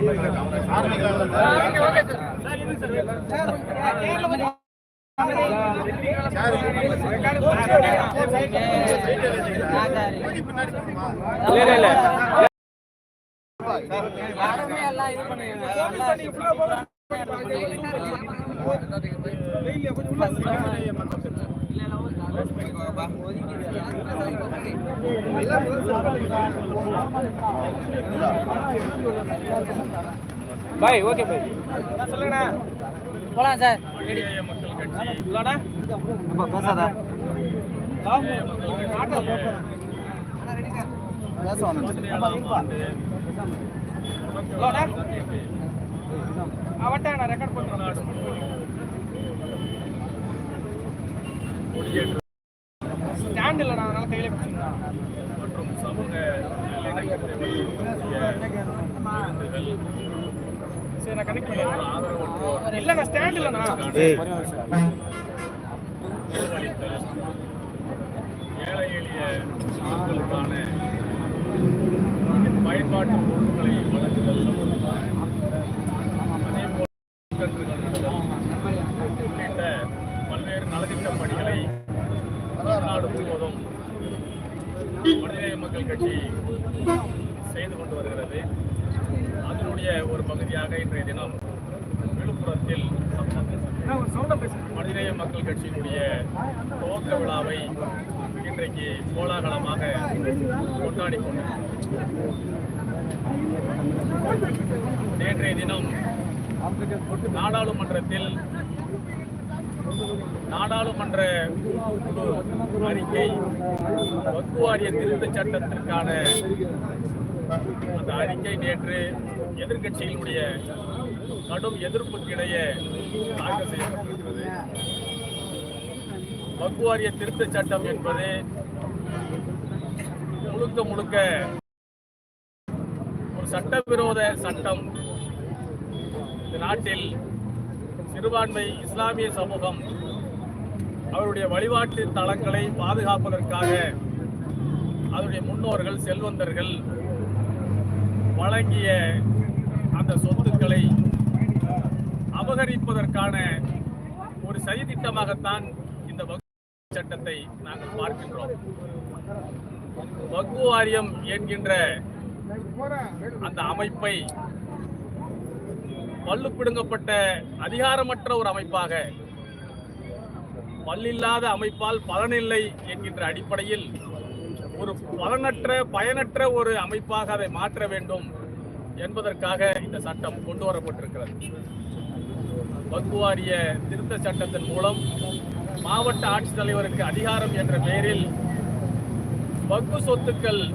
இல்ல இல்ல யாருமே எல்லாம் இது பண்ணுங்க பாய் ஓகே பாய். சொல்லுங்கண்ணா. போலாம் சார். இல்லடா பேசாதா. அவன்கிட்ட நான் ரெக்கார்ட் பண்ணுறேன் ஸ்டாண்ட் இல்லைண்ணா அதனால கையில பிடிச்சிங்களா மற்றும் சமூக சரி நான் கனெக்ட் பண்ணிடுறேன் இல்லைண்ணா ஸ்டாண்ட் இல்லைண்ணா ஏழை எளிய மக்களுக்கான பயன்பாட்டு பொருட்களை வழங்குதல் அதே போல் உள்ளிட்ட பல்வேறு நலத்திட்ட பணிகளை தமிழ்நாடு முழுவதும் மனிதநேய மக்கள் கட்சி செய்து கொண்டு வருகிறது. அதனுடைய ஒரு பகுதியாக இன்றைய தினம் விழுப்புரத்தில் மனிதநேய மக்கள் கட்சியினுடைய துவக்க விழாவை இன்றைக்கு கோலாகலமாக கொண்டாடி கொண்டிருக்கிறோம். நேற்றைய தினம் நாடாளுமன்றத்தில் நாடாளுமன்ற குழு அறிக்கை வக்பு வாரிய திருத்த சட்டத்திற்கான அந்த அறிக்கை நேற்று எதிர்கட்சிகளுடைய கடும் எதிர்ப்புக்கிடையே தாக்கல் செய்யப்பட்டிருக்கிறது. வக்பு வாரிய திருத்த சட்டம் என்பது முழுக்க முழுக்க ஒரு சட்டவிரோத சட்டம். இந்த நாட்டில் சிறுபான்மை இஸ்லாமிய சமூகம் அவருடைய வழிபாட்டு தளங்களை பாதுகாப்பதற்காக அதனுடைய முன்னோர்கள் செல்வந்தர்கள் வழங்கிய அந்த சொத்துக்களை அபகரிப்பதற்கான ஒரு சதித்திட்டமாகத்தான் இந்த வக்ஃபு சட்டத்தை நாங்கள் பார்க்கின்றோம். வக்ஃபு வாரியம் என்கின்ற அந்த அமைப்பை பல்லு பிடுங்கப்பட்ட அதிகாரமற்ற ஒரு அமைப்பாக. பல்லில்லாத அமைப்பால் பலனில்லை என்கின்ற அடிப்படையில் ஒரு பலனற்ற பயனற்ற ஒரு அமைப்பாக அதை மாற்ற வேண்டும் என்பதற்காக இந்த சட்டம் கொண்டு வரப்பட்டிருக்கிறது. வக்ஃபு வாரிய திருத்த சட்டத்தின் மூலம் மாவட்ட ஆட்சித்தலைவருக்கு அதிகாரம் என்ற பெயரில் வக்ஃபு சொத்துக்கள்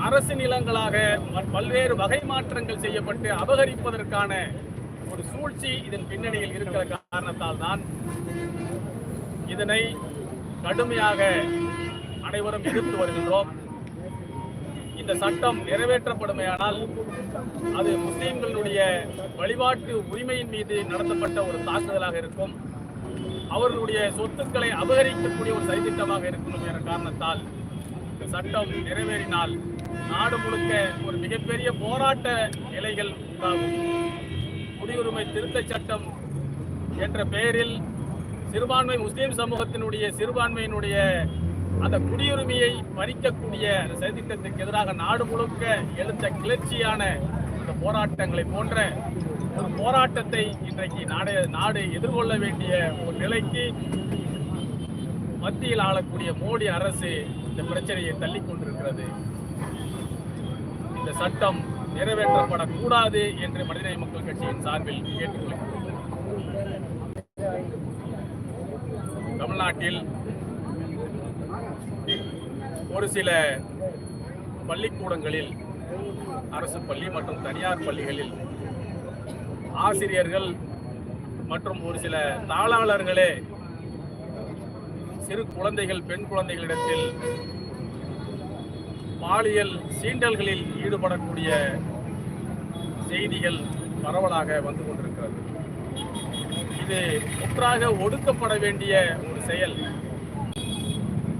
அரசு நிலங்களாக ம- பல்வேறு வகை மாற்றங்கள் செய்யப்பட்டு அபகரிப்பதற்கான சூழ்ச்சி இதன் பின்னணியில் இருக்கிற காரணத்தால் தான் இதனை கடுமையாக அனைவரும் எதிர்த்து வருகின்றோம். இந்த சட்டம் நிறைவேற்றப்படுமையானால் அது முஸ்லீம்களுடைய வழிபாட்டு உரிமையின் மீது நடத்தப்பட்ட ஒரு தாக்குதலாக இருக்கும். அவர்களுடைய சொத்துக்களை அபகரிக்கக்கூடிய ஒரு சரித்திட்டமாக இருக்கும் என்ற காரணத்தால் இந்த சட்டம் நிறைவேறினால் நாடு முழுக்க ஒரு மிகப்பெரிய போராட்ட நிலைகள் உண்டாகும். குடியுரிமை திருத்தச் சட்டம் என்ற பெயரில் சிறுபான்மை முஸ்லீம் சமூகத்தினுடைய சிறுபான்மையினுடைய அந்த குடியுரிமையை பறிக்கக்கூடிய அந்த சதித்திட்டத்துக்கு எதிராக நாடு முழுக்க எழுந்த கிளர்ச்சியான இந்த போராட்டங்களை போன்ற ஒரு போராட்டத்தை இன்றைக்கு நாடு நாடு எதிர்கொள்ள வேண்டிய ஒரு நிலைக்கு மத்தியில் ஆளக்கூடிய மோடி அரசு இந்த பிரச்சனையை தள்ளி கொண்டிருக்கிறது. இந்த சட்டம் நிறைவேற்றப்படக்கூடாது என்று மனிதநேய மக்கள் கட்சியின் சார்பில் கேட்டுக்கொள்கிறோம். தமிழ்நாட்டில் ஒரு சில பள்ளிக்கூடங்களில் அரசு பள்ளி மற்றும் தனியார் பள்ளிகளில் ஆசிரியர்கள் மற்றும் ஒரு சில தாளாளர்களே சிறு குழந்தைகள் பெண் குழந்தைகளிடத்தில் பாலியல் சீண்டல்களில் ஈடுபடக்கூடிய செய்திகள் பரவலாக வந்து கொண்டிருக்கிறது. இது முற்றாக ஒடுக்கப்பட வேண்டிய ஒரு செயல்.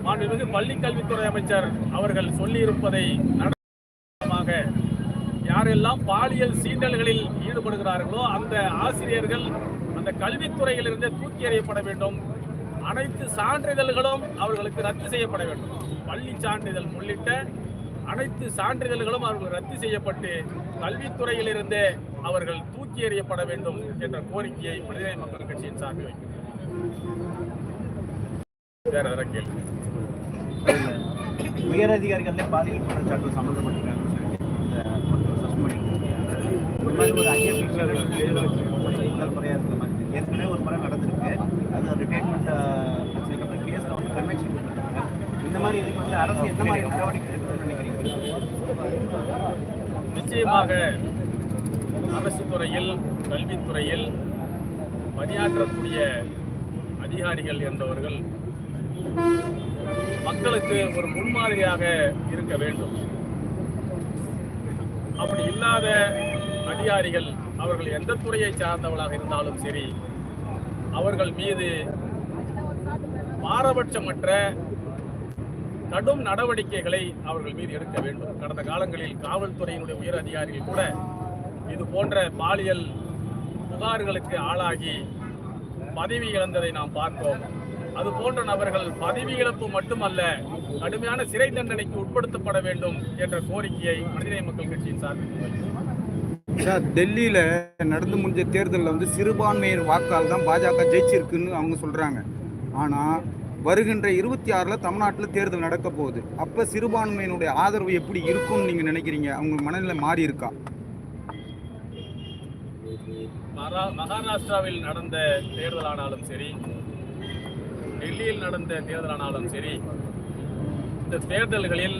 மாண்புமிகு பள்ளிக்கல்வித்துறை அமைச்சர் அவர்கள் சொல்லியிருப்பதை நடமாக யாரெல்லாம் பாலியல் சீண்டல்களில் ஈடுபடுகிறார்களோ அந்த ஆசிரியர்கள் அந்த கல்வித்துறையிலிருந்து தூக்கி எறியப்பட வேண்டும். அனைத்து சான்றிதழ்களும் அவர்களுக்கு ரத்து செய்யப்பட வேண்டும். பள்ளி சான்றிதழ் உள்ளிட்ட அனைத்து சான்றிதழ்களும் அவர்கள் ரத்து செய்யப்பட்டு கல்வித்துறையிலிருந்து அவர்கள் தூக்கி எறியப்பட வேண்டும் என்ற கோரிக்கையை மனித மக்கள் கட்சியின் சார்பில் எதனா கேள்வி? உயர் அதிகாரிகளே பாலியல் குற்றச்சாட்டு மாதிரி ஒரு ஐஎஃப் முறையாக இருக்கிற மாதிரி இருக்கு. ஏற்கனவே ஒரு முறை நடந்திருக்கு அது ரிட்டைர்மெண்ட் பிரச்சனைக்கு கேஸ் கன்வென்ஷன் பண்ணிருக்காங்க இந்த மாதிரி இதுக்கு வந்து அரசு எந்த மாதிரி நடவடிக்கை எடுக்கணும்னு நினைக்கிறீங்க குறிப்பாக அரசு துறையில் கல்வித்துறையில் பணியாற்றக்கூடிய அதிகாரிகள் என்பவர்கள் மக்களுக்கு ஒரு முன்மாதிரியாக இருக்க வேண்டும். அப்படி இல்லாத அதிகாரிகள் அவர்கள் எந்த துறையை சார்ந்தவர்களாக இருந்தாலும் சரி அவர்கள் மீது பாரபட்சமற்ற கடும் நடவடிக்கைகளை அவர்கள் மீது எடுக்க வேண்டும். கடந்த காலங்களில் காவல்துறையினுடைய உயர் அதிகாரிகள் கூட இது போன்ற பாலியல் புகார்களுக்கு ஆளாகி பதவி இழந்ததை நாம் பார்த்தோம். அது போன்ற நபர்கள் பதவி இழப்பு மட்டுமல்ல கடுமையான சிறை தண்டனைக்கு உட்படுத்தப்பட வேண்டும் என்ற கோரிக்கையை மனிதநேய மக்கள் கட்சியின் சார்பில் சார் டெல்லியில் நடந்து முடிஞ்ச தேர்தலில் வந்து சிறுபான்மையினர் வாக்கால் தான் பாஜக ஜெயிச்சிருக்குன்னு அவங்க சொல்கிறாங்க ஆனால் வருகின்ற இருபத்தி ஆறில் தமிழ்நாட்டில் தேர்தல் நடக்க போகுது. அப்போ சிறுபான்மையினுடைய ஆதரவு எப்படி இருக்கும்னு நீங்கள் நினைக்கிறீங்க? அவங்க மனநிலை மாறி இருக்கா? மகாராஷ்டிராவில் நடந்த தேர்தலானாலும் சரி டெல்லியில் நடந்த தேர்தலானாலும் சரி இந்த தேர்தல்களில்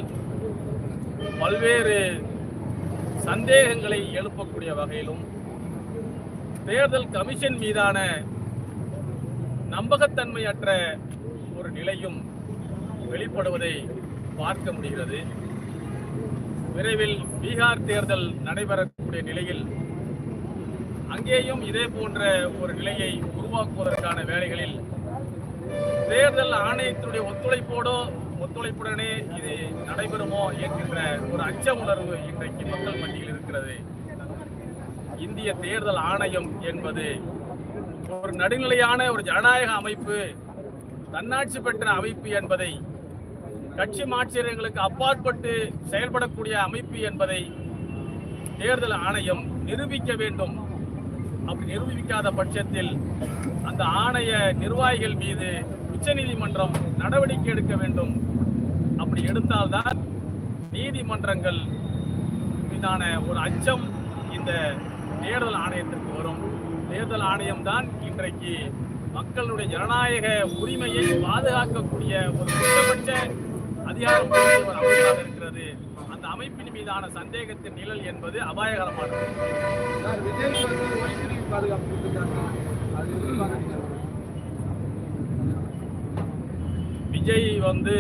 பல்வேறு சந்தேகங்களை எழுப்பக்கூடிய வகையிலும் தேர்தல் கமிஷன் மீதான நம்பகத்தன்மையற்ற ஒரு நிலையும் வெளிப்படுவதை பார்க்க முடிகிறது. விரைவில் பீகார் தேர்தல் நடைபெறக்கூடிய நிலையில் அங்கேயும் இதே போன்ற ஒரு நிலையை உருவாக்குவதற்கான வேலைகளில் தேர்தல் ஆணையத்தினுடைய ஒத்துழைப்போடோ ஒத்துழைப்புடனே இது நடைபெறுமோ என்கின்ற ஒரு அச்ச உணர்வு இன்றைக்கு மக்கள் மத்தியில் இருக்கிறது. இந்திய தேர்தல் ஆணையம் என்பது ஒரு நடுநிலையான ஒரு ஜனநாயக அமைப்பு தன்னாட்சி பெற்ற அமைப்பு என்பதை கட்சி மாற்றியர்களுக்கு அப்பாற்பட்டு செயல்படக்கூடிய அமைப்பு என்பதை தேர்தல் ஆணையம் நிரூபிக்க வேண்டும். அப்படி நிரூபிக்காத பட்சத்தில் அந்த ஆணைய நிர்வாகிகள் மீது உச்சநீதிமன்றம் நடவடிக்கை எடுக்க வேண்டும். அப்படி எடுத்தால்தான் நீதிமன்றங்கள் மீதான ஒரு அச்சம் இந்த தேர்தல் ஆணையத்திற்கு வரும். தேர்தல் ஆணையம் தான் இன்றைக்கு மக்களுடைய ஜனநாயக உரிமையை பாதுகாக்கக்கூடிய ஒரு குறைந்தபட்ச அதிகாரம் அமைப்பாக இருக்கிறது. அந்த அமைப்பின் மீதான சந்தேகத்தின் நிழல் என்பது அபாயகரமானது விஜய் வந்து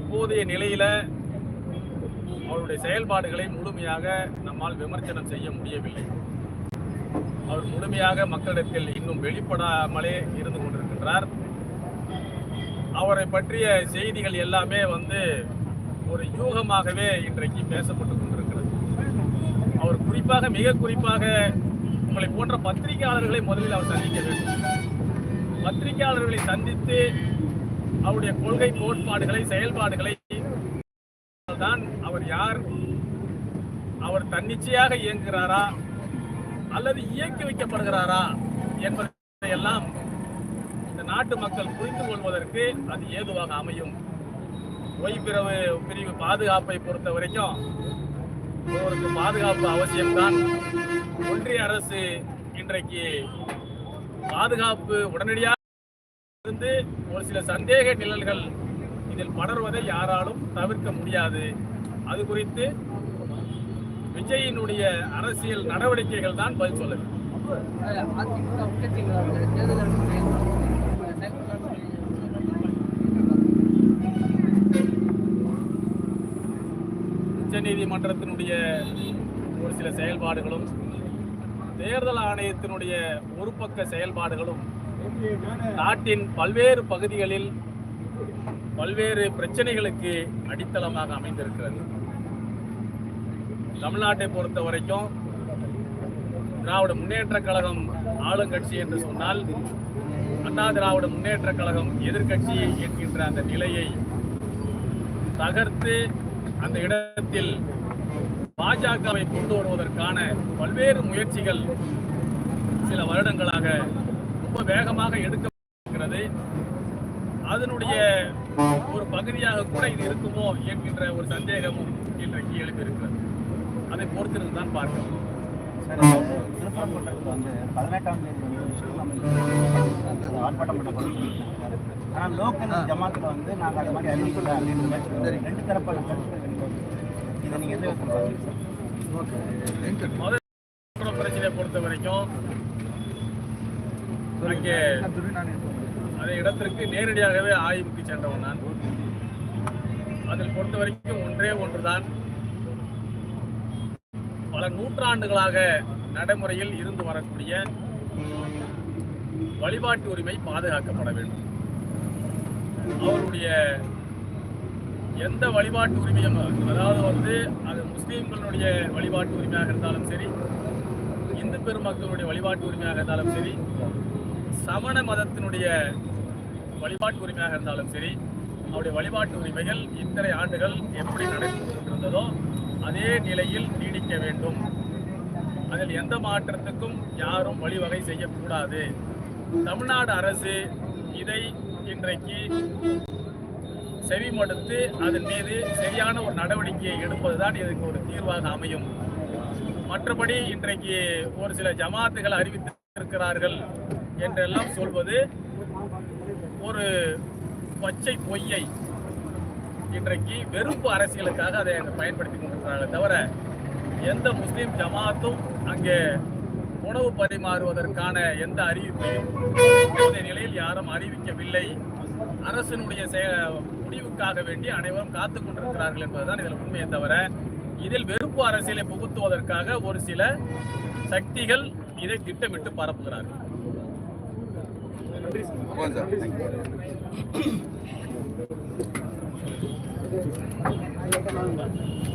இப்போதைய நிலையில அவருடைய செயல்பாடுகளை முழுமையாக நம்மால் விமர்சனம் செய்ய முடியவில்லை. அவர் முழுமையாக மக்களிடத்தில் இன்னும் வெளிப்படாமலே இருந்து கொண்டிருக்கின்றார். அவரை பற்றிய செய்திகள் எல்லாமே வந்து ஒரு யூகமாகவே இன்றைக்கு பேசப்பட்டு கொண்டிருக்கிறது. அவர் குறிப்பாக மிக குறிப்பாக உங்களை போன்ற பத்திரிகையாளர்களை முதலில் அவர் சந்திக்க வேண்டும். பத்திரிகையாளர்களை சந்தித்து அவருடைய கொள்கை கோட்பாடுகளை செயல்பாடுகளை தான் அவர் யார்? அவர் தன்னிச்சையாக இயங்குகிறாரா? அல்லது இயக்கி வைக்கப்படுகிறாரா என்பதை எல்லாம் இந்த நாட்டு மக்கள் புரிந்து கொள்வதற்கு அது ஏதுவாக அமையும். ஓய்பிரவு பிரிவு பாதுகாப்பை பொறுத்த வரைக்கும் ஒருவருக்கு பாதுகாப்பு அவசியம்தான். ஒன்றிய அரசு இன்றைக்கு பாதுகாப்பு உடனடியாக இருந்து ஒரு சில சந்தேக நிழல்கள் இதில் படர்வதை யாராலும் தவிர்க்க முடியாது. அது குறித்து விஜயினுடைய அரசியல் நடவடிக்கைகள் தான் பதில் சொல்ல வேண்டும். உச்சநீதிமன்றத்தினுடைய ஒரு சில செயல்பாடுகளும் தேர்தல் ஆணையத்தினுடைய ஒரு பக்க செயல்பாடுகளும் நாட்டின் பல்வேறு பகுதிகளில் பல்வேறு பிரச்சனைகளுக்கு அடித்தளமாக அமைந்திருக்கிறது தமிழ்நாட்டை பொறுத்த வரைக்கும் திராவிட முன்னேற்ற கழகம் ஆளுங்கட்சி என்று சொன்னால் அண்ணா திராவிட முன்னேற்ற கழகம் எதிர்கட்சியை என்கின்ற அந்த நிலையை தகர்த்து அந்த இடத்தில் பாஜகவை கொண்டு வருவதற்கான பல்வேறு முயற்சிகள் சில வருடங்களாக ரொம்ப வேகமாக எடுக்கப்படுகிறது. அதனுடைய ஒரு பகுதியாக கூட இது இருக்குமோ என்கின்ற ஒரு சந்தேகமும் இன்றைக்கு எழுப்பியிருக்கிறது அதை பொறுத்திருந்து தான் பார்க்கணும் மண்டலத்தில் வந்து பதினெட்டாம் தேதி ஆர்ப்பாட்டம் பண்ண ஆனால் லோக்கல் ஜமாத்தில் வந்து நாங்கள் அது மாதிரி அறிவிக்கல அப்படின்ற மாதிரி சொல்றாங்க. ரெண்டு வெளிவருது. இதை நீங்கள் எந்த விதத்தில் பிரச்சனையை பொறுத்த வரைக்கும் அங்கே அந்த இடத்திற்கு நேரடியாகவே ஆய்வுக்கு சென்றவன் நான். அதில் பொறுத்த வரைக்கும் ஒன்றே ஒன்றுதான். பல நூற்றாண்டுகளாக நடைமுறையில் இருந்து வரக்கூடிய வழிபாட்டு உரிமை பாதுகாக்கப்பட வேண்டும். அவருடைய எந்த வழிபாட்டு உரிமையும் அதாவது வந்து அது முஸ்லீம்களுடைய வழிபாட்டு உரிமையாக இருந்தாலும் சரி இந்து பெருமக்களுடைய வழிபாட்டு உரிமையாக இருந்தாலும் சரி சமண மதத்தினுடைய வழிபாட்டு உரிமையாக இருந்தாலும் சரி அவருடைய வழிபாட்டு உரிமைகள் இத்தனை ஆண்டுகள் எப்படி நடைபெற்றிருந்ததோ அதே நிலையில் நீடிக்க வேண்டும். அதில் எந்த மாற்றத்துக்கும் யாரும் வழிவகை செய்யக்கூடாது. தமிழ்நாடு அரசு இதை இன்றைக்கு செவிமடுத்து அதன் மீது சரியான ஒரு நடவடிக்கையை எடுப்பதுதான் இதுக்கு ஒரு தீர்வாக அமையும். மற்றபடி இன்றைக்கு ஒரு சில ஜமாத்துகள் அறிவித்திருக்கிறார்கள் என்றெல்லாம் சொல்வது ஒரு பச்சை பொய்யை இன்றைக்கு வெறுப்பு அரசியலுக்காக அதை அங்கே பயன்படுத்தி கொண்டிருக்கிறார்களே தவிர எந்த முஸ்லீம் ஜமாத்தும் அங்கே உணவு பரிமாறுவதற்கான எந்த அறிவிப்பையும் இப்போதைய நிலையில் யாரும் அறிவிக்கவில்லை. அரசினுடைய செய- முடிவுக்காக வேண்டி அனைவரும் காத்து கொண்டிருக்கிறார்கள் என்பதுதான் இதில் உண்மையை தவிர இதில் வெறுப்பு அரசியலை புகுத்துவதற்காக ஒரு சில சக்திகள் இதை திட்டமிட்டு பரப்புகிறார்கள். போதும் சார். ありがとうございます。